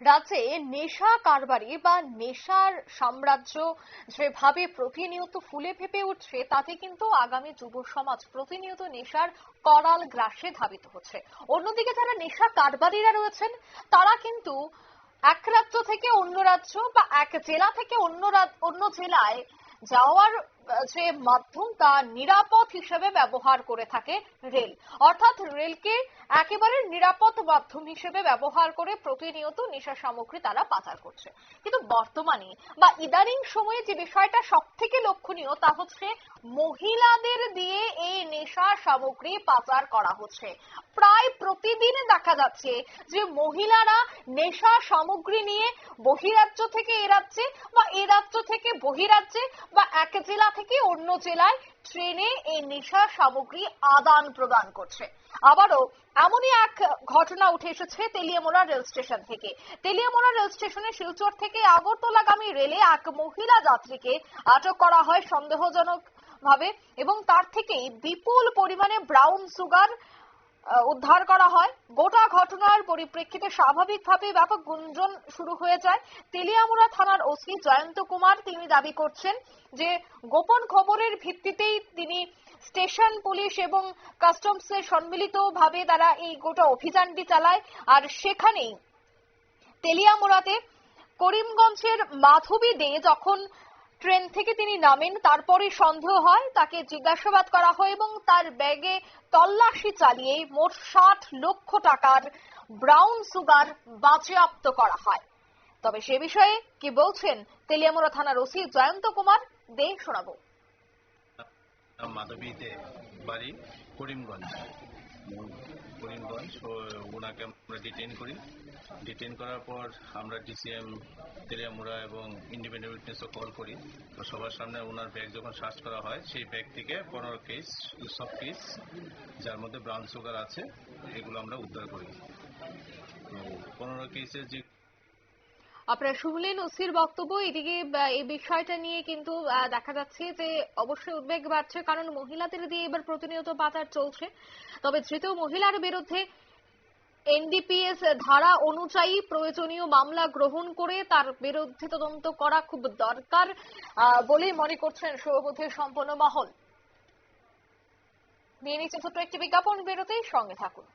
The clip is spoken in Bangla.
রাজ্যে নেশা কারবারি বা নেশার সাম্রাজ্য যেভাবে প্রতিনিয়ত ফুলে ফেপে উঠছে, তাতে কিন্তু আগামী যুব সমাজ প্রতিনিয়ত নেশার করাল গ্রাসে ধাবিত হচ্ছে। অন্যদিকে যারা নেশা কারবারিরা রয়েছেন, তারা কিন্তু এক রাজ্য থেকে অন্য রাজ্য বা এক জেলা থেকে অন্য অন্য জেলায় যাওয়ার যে মাধ্যম তা নিরাপদ হিসেবে ব্যবহার করে থাকে রেল। অর্থাৎ রেলকে একেবারে নিরাপদ মাধ্যম হিসেবে ব্যবহার করে প্রতিনিয়ত নেশা সামগ্রী তারা পাচার করছে। কিন্তু বর্তমানে বা ইদানিং সময়ে যে বিষয়টা সব থেকে লক্ষণীয় তা হচ্ছে মহিলাদের দিয়ে এই নেশা সামগ্রী পাচার করা হচ্ছে। প্রায় প্রতিদিন দেখা যাচ্ছে যে মহিলারা নেশা সামগ্রী নিয়ে বহিরাজ্য থেকে এ রাজ্যে বা এ রাজ্য থেকে বহিরাজ্যে বা এক জেলা থেকে অন্য জেলায় ট্রেনে এই নেশা সামগ্রী আদান প্রদান করছে। আবারও এমনই এক ঘটনা উঠে এসেছে তেলিয়ামোড়া রেল স্টেশন থেকে। তেলিয়ামোড়া রেল স্টেশনে শিলচর থেকে আগরতলাগামী রেলে এক মহিলা যাত্রীকে আটক করা হয় সন্দেহজনক ভাবে এবং তার থেকেই বিপুল পরিমাণে ব্রাউন সুগার উদ্ধার করা হয়। গোটা ঘটনার পরিপ্রেক্ষিতে স্বাভাবিকভাবে ব্যাপক গুঞ্জন শুরু হয়ে যায়। তেলিয়ামুড়া থানার ওসি জয়ন্ত কুমার তিনি দাবি করছেন যে, গোপন খবরের ভিত্তিতেই তিনি স্টেশন পুলিশ এবং কাস্টমসের সম্মিলিতভাবে তারা এই গোটা অভিযানটি চালায়। আর সেখানেই তেলিয়ামুড়াতে করিমগঞ্জের মাধবী দে যখন ট্রেন থেকে তিনি নামেন, তারপরে সন্দেহ হয়, তাকে জিজ্ঞাসাবাদ করা হয় এবং তার ব্যাগে তল্লাশি চালিয়ে মোট ষাট লক্ষ টাকার ব্রাউন সুগার বাজেয়াপ্ত করা হয়। তবে সে বিষয়ে কি বলছেন তেলিয়ামুড়া থানার ওসি জয়ন্ত কুমার দে শোনাবো। মাধবীতে বাড়ি করিমগঞ্জ। করিমগঞ্জ ওনাকে আমরা ডিটেন করি। ডিটেইন করার পর আমরা ডিসিএম তেলিয়ামুড়া এবং ইন্ডিপেন্ডেন্ট উইটনেসও কল করি। তো সবার সামনে ওনার ব্যাগ যখন সার্চ করা হয়, সেই ব্যাগ থেকে পনেরো কেস সব কেস যার মধ্যে ব্রাউন সুগার আছে, এগুলো আমরা উদ্ধার করি। তো পনেরো কেসের যে আপনারা শুনলেন ওসির বক্তব্য। এদিকে এই বিষয়টা নিয়ে কিন্তু দেখা যাচ্ছে যে অবশ্যই উদ্বেগ বাড়ছে, কারণ মহিলাদের দিয়ে এবার প্রতিনিয়ত পাচার চলছে। তবে ধৃত মহিলার বিরুদ্ধে এনডিপিএস ধারা অনুযায়ী প্রয়োজনীয় মামলা গ্রহণ করে তার বিরুদ্ধে তদন্ত করা খুব দরকার বলেই মনে করছেন সৌবোধী সম্পন্ন মহল। নিয়ে নিচ্ছে ছোট্ট একটি বিজ্ঞাপন বেরোতেই সঙ্গে থাকুন।